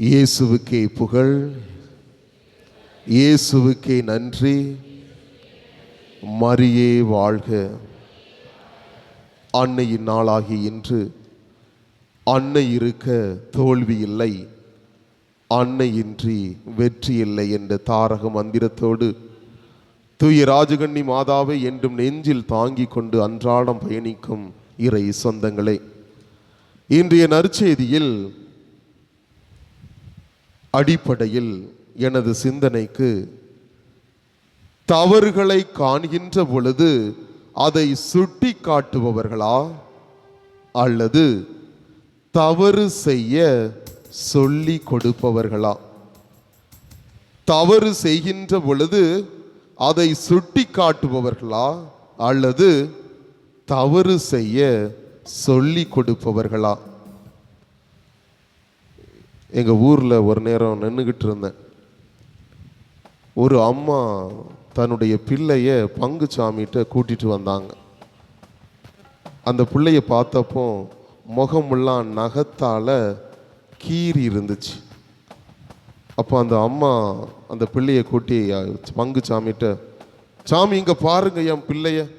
இயேசுவுக்கே புகழ். இயேசுவுக்கே நன்றி. மரியே வாழ்க. அன்னையின் நாளாகி இன்று அன்னை இருக்க தோல்வி இல்லை. அன்னையின்றி வெற்றி இல்லை என்ற தாரக மந்திரத்தோடு தூய ராஜகண்ணி மாதாவை என்றும் நெஞ்சில் தாங்கிக் கொண்டு அன்றாடம் பயணிக்கும் இறை சொந்தங்களே. இன்றைய நற்செய்தியில் அடிப்படையில் எனது சிந்தனைக்கு தவறுகளை காண்கின்ற பொழுது அதை சுட்டி காட்டுபவர்களா அல்லது தவறு செய்ய சொல்லி கொடுப்பவர்களா? தவறு செய்கின்ற பொழுது அதை சுட்டி காட்டுபவர்களா அல்லது தவறு செய்ய சொல்லி கொடுப்பவர்களா? எங்கள் ஊரில் ஒரு நேரம் நின்றுகிட்டு இருந்தேன். ஒரு அம்மா தன்னுடைய பிள்ளைய பங்குச்சாமிகிட்ட கூட்டிட்டு வந்தாங்க. அந்த பிள்ளைய பார்த்தப்போ முகமெல்லாம் நகத்தால் கீறி இருந்துச்சு. அப்போ அந்த அம்மா அந்த பிள்ளைய கூட்டி பங்கு சாமிகிட்ட சாமி இங்கே பாருங்க என் பிள்ளைய.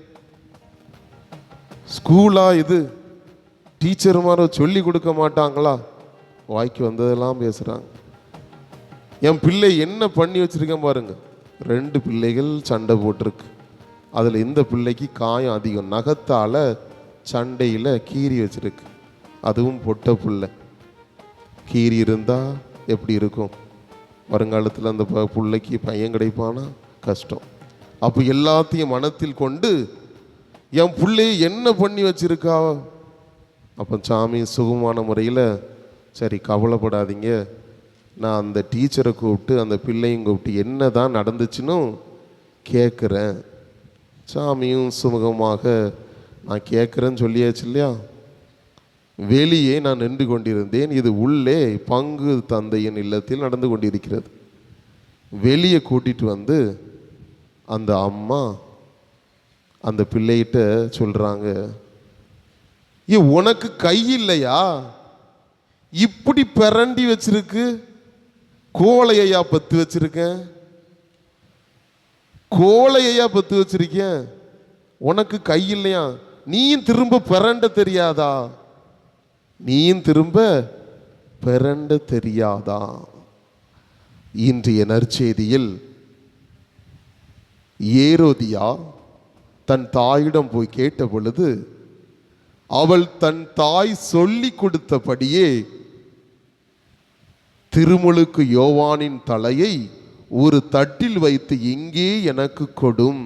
ஸ்கூலா இது? டீச்சர் மாதிரி சொல்லி கொடுக்க மாட்டாங்களா? வாய்க்கு வந்ததெல்லாம் பேசுகிறாங்க என் பிள்ளை என்ன பண்ணி வச்சிருக்கேன் பாருங்க. ரெண்டு பிள்ளைகள் சண்டை போட்டிருக்கு. அதில் இந்த பிள்ளைக்கு காயம் அதிகம். நகத்தால் சண்டையில் கீறி வச்சுருக்கு. அதுவும் பொட்ட பிள்ளை. கீறி இருந்தால் எப்படி இருக்கும்? வருங்காலத்தில் அந்த ப- பிள்ளைக்கு பையன் கிடைப்பானா? கஷ்டம். அப்போ எல்லாத்தையும் மனத்தில் கொண்டு என் பிள்ளையை என்ன பண்ணி வச்சிருக்கா? அப்போ சாமி சுகமான முறையில் சரி கவலைப்படாதீங்க. நான் அந்த டீச்சரை கூப்பிட்டு அந்த பிள்ளையும் கூப்பிட்டு என்ன தான் நடந்துச்சுன்னு கேட்குறேன் சாமியும் சுமூகமாக நான் கேட்குறேன்னு சொல்லியாச்சு இல்லையா? வெளியே நான் நின்று கொண்டிருந்தேன். இது உள்ளே பங்கு தந்தையின் இல்லத்தில் நடந்து கொண்டிருக்கிறது. வெளியே கூட்டிட்டு வந்து அந்த அம்மா அந்த பிள்ளைகிட்ட சொல்கிறாங்க ஏ உனக்கு கை இல்லையா? இப்படி பிரண்டி வச்சிருக்கு கோழையா பத்து வச்சிருக்கேன். கோழையா பத்து வச்சிருக்கேன். உனக்கு கை இல்லையா? நீயும் திரும்ப பிறண்ட தெரியாதா? நீயும் திரும்ப பிறண்ட தெரியாதா? இன்றைய நற்செய்தியில் ஏரோதியா தன் தாயிடம் போய் கேட்ட பொழுது அவள் தன் தாய் சொல்லி கொடுத்தபடியே திருமுழுக்கு யோவானின் தலையை ஒரு தட்டில் வைத்து இங்கே எனக்கு கொடும்.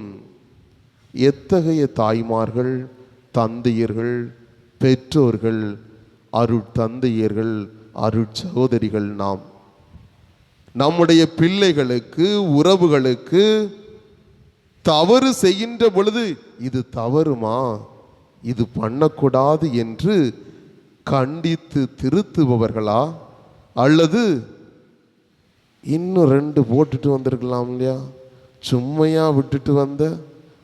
எத்தகைய தாய்மார்கள் தந்தையர்கள் பெற்றோர்கள் அருட்தந்தையர்கள் அருட்சகோதரிகள் நாம். நம்முடைய பிள்ளைகளுக்கு உறவுகளுக்கு தவறு செய்கின்ற பொழுது இது தவறுமா? இது பண்ணக்கூடாது என்று கண்டித்து திருத்துபவர்களா? அல்லது இன்னும் ரெண்டு போட்டுட்டு வந்திருக்கலாம் இல்லையா? சும்மையா விட்டுட்டு வந்த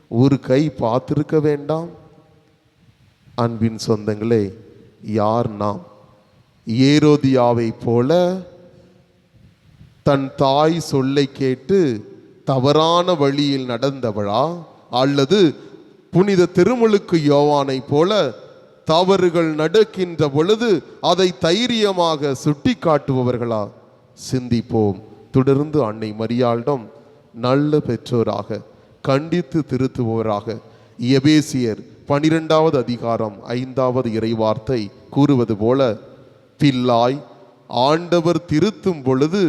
ஒரு கை பார்த்துருக்க வேண்டாம். அன்பின் சொந்தங்களே யார் நாம்? ஏரோதியாவை போல தன் தாய் சொல்லை கேட்டு தவறான வழியில் நடந்தவளா? அல்லது புனித திருமுழுக்கு யோவானை போல தவறுகள் நடக்கின்ற பொழுது அதை தைரியமாக சுட்டி காட்டுபவர்களா சிந்திப்போம். தொடர்ந்து அன்னை மரியாளிடம் நல்ல பெற்றோராக கண்டித்து திருத்துபவராக. எபேசியர் பனிரெண்டாவது அதிகாரம் ஐந்தாவது இறைவார்த்தை கூறுவது போல பில்லாய் ஆண்டவர் திருத்தும் பொழுது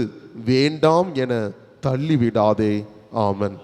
வேண்டாம் என தள்ளிவிடாதே. ஆமன்.